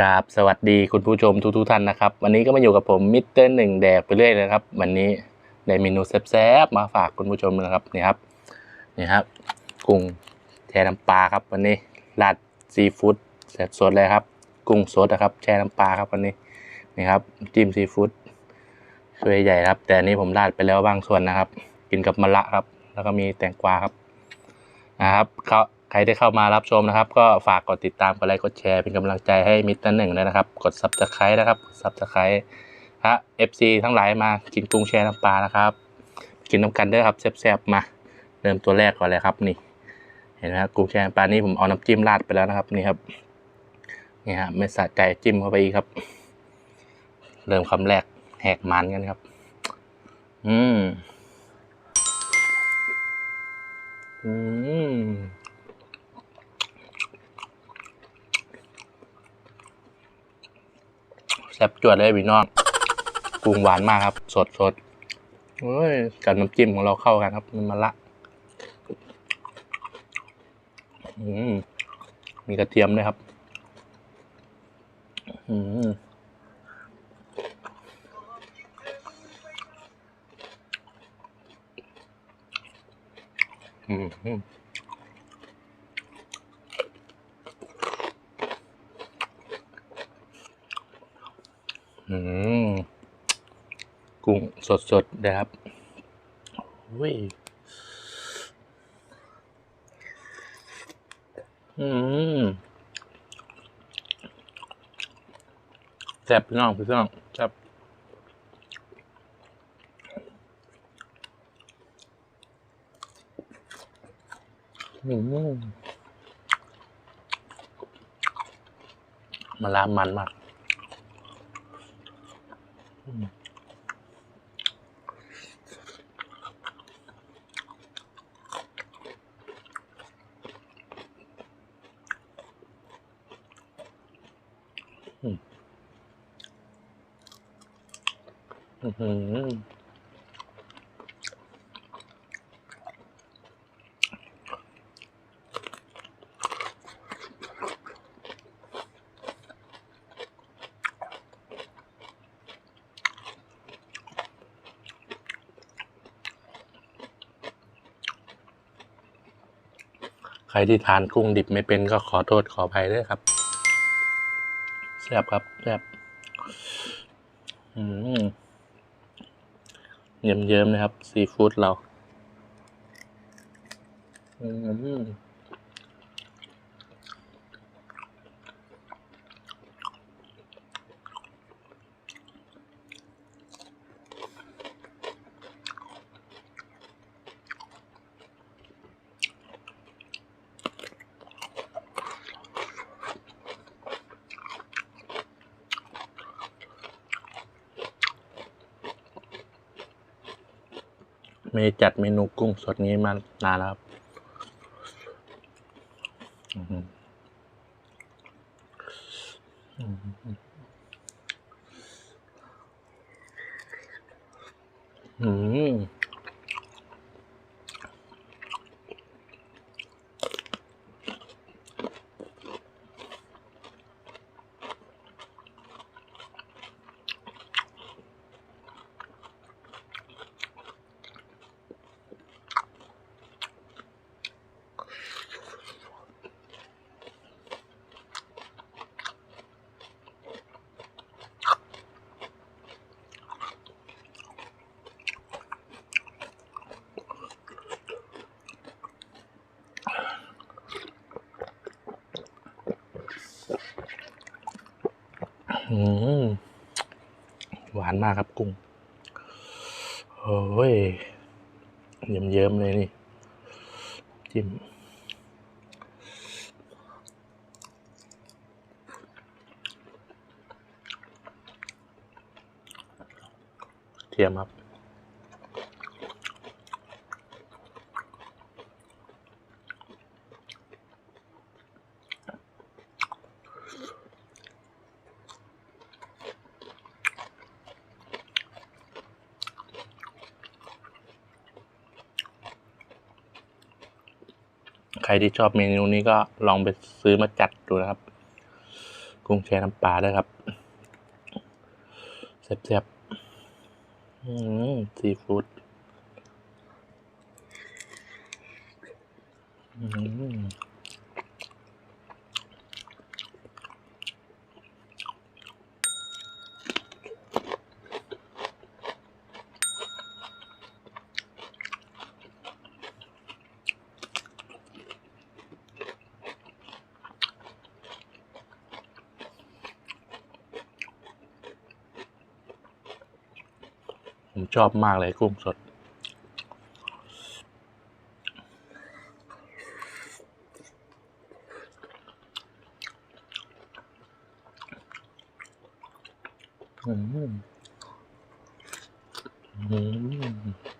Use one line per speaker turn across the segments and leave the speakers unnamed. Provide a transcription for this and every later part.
กราบสวัสดีคุณผู้ชมทุกๆท่านนะครับ วันนี้ก็มาอยู่กับผมมิสเตอร์หนึ่งแดกไปเรื่อยเลยนะครับ วันนี้ได้เมนูแซ่บๆมาฝากคุณผู้ชมนะครับนี่ครับนี่ครับกุ้งแช่น้ำปลาครับ วันนี้ราดซีฟู้ดแซ่บสดเลยครับ กุ้งสดนะครับ แช่น้ำปลาครับวันนี้นี่ครับจิ้มซีฟู้ดถ้วยใหญ่ครับ แต่อันนี้ผมราดไปแล้วบางส่วนนะครับ กินกับมะระครับ แล้วก็มีแตงกวาครับนะครับเขา ใครที่เข้ามารับชมนะครับ ก็ฝากกดติดตามกดไลค์กดแชร์เป็นกำลังใจให้มิตรหนึ่งด้วยนะครับ กดซับสไครต์นะครับซับสไครต์ฮะเอฟซีทั้งหลายมากินกุ้งแช่น้ำปลานะครับ กินน้ำกันด้อครับแซ่บๆมาเริ่มตัวแรกก่อนเลยครับนี่ เห็นไหมครับกุ้งแช่น้ำปลานี่ผมเอาน้ำจิ้มราดไปแล้วนะครับนี่ครับนี่ฮะไม่สะใจจิ้มเข้าไปอีกครับ เริ่มคำแรกแหกมันกันครับ อืมอืม แซ่บจวดเลยพี่น้องกุ้งหวานมากครับ สดสดเฮ้ยกับน้ำจิ้มของเราเข้ากันครับ มันมะละอืมมีกระเทียมด้วยครับอืมอืมอืมอืม กุ้งสดๆนะครับเว้ยอืมแซ่บพี่น้องพี่น้องแซ่บอืมมาลามันมาก อือหือ รที่ทานกุ้งดิบไม่เป็นก็ขอโทษขออภัยด้วยครับแซ่บครับแซ่บเยิ้มๆนะครับ ซีฟู้ดเรา อืม ไม่ได้จัดเมนูกุ้งสดนี้มานานแล้วครับอื้อหืออื้อหืออืม หวานมากครับกุ้งโอ้ยเยิ้มๆเลยนี่ จิ้มเทียมครับ รที่ชอบเมนูนี้ก็ลองไปซื้อมาจัดดูนะครับ กุ้งแช่น้ำปลาด้วยครับแซ่บๆอืมซีฟู้ดอืม ผมชอบมากเลยกุ้งสด อืม อืม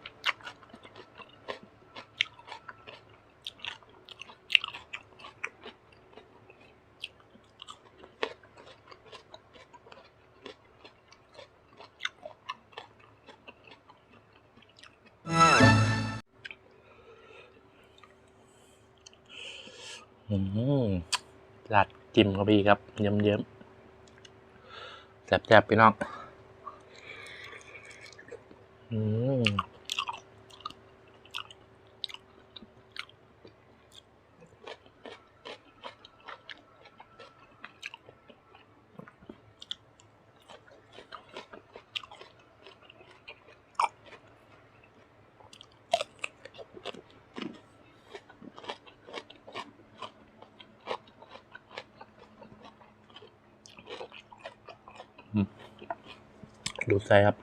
อืมราดจิ้มก็ดีครับ เยิ้มๆแซ่บๆพี่น้อง อืม ดูไส้ครับ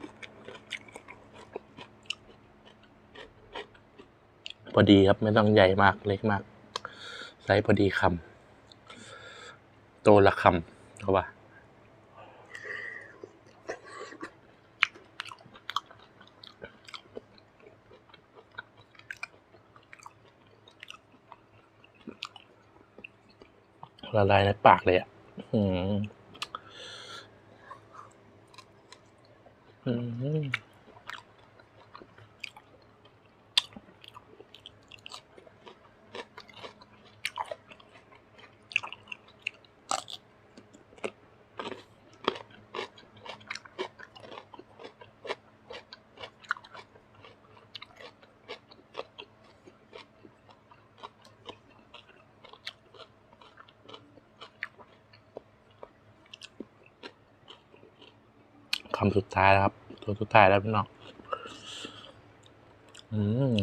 พอดีครับไม่ต้องใหญ่มากเล็กมาก ไซส์พอดีคำโตละคำเขาว่าละลายในปากเลยอะ อืม อื คำสุดท้ายแล้วครับ ตัวสุดท้ายแล้วพี่น้องอืม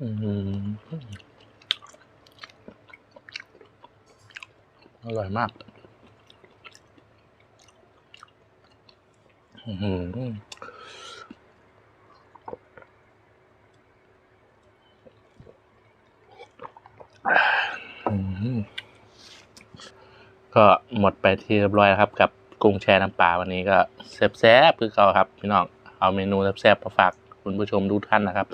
อืมอร่อยมาก อืม อืม ก็หมดไปที่เรียบร้อยครับ กับกุ้งแช่น้ำปลาวันนี้ก็แซ่บๆคือเก่าครับพี่น้องเอาเมนูแซ่บๆมาฝากคุณผู้ชมทุกท่านนะครับ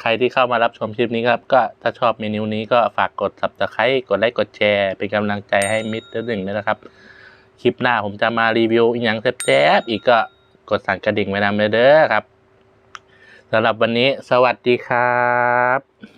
ใครที่เข้ามารับชมคลิปนี้ครับ ก็ถ้าชอบเมนูนี้ก็ฝากกด subscribe กดไลค์กดแชร์ เป็นกำลังใจให้มิตรหนึ่งด้วยนะครับ คลิปหน้าผมจะมารีวิวอีกอย่างแซ่บๆอีกก็กดสั่นกระดิ่งไว้นำเลยเด้อครับสำหรับวันนี้สวัสดีครับ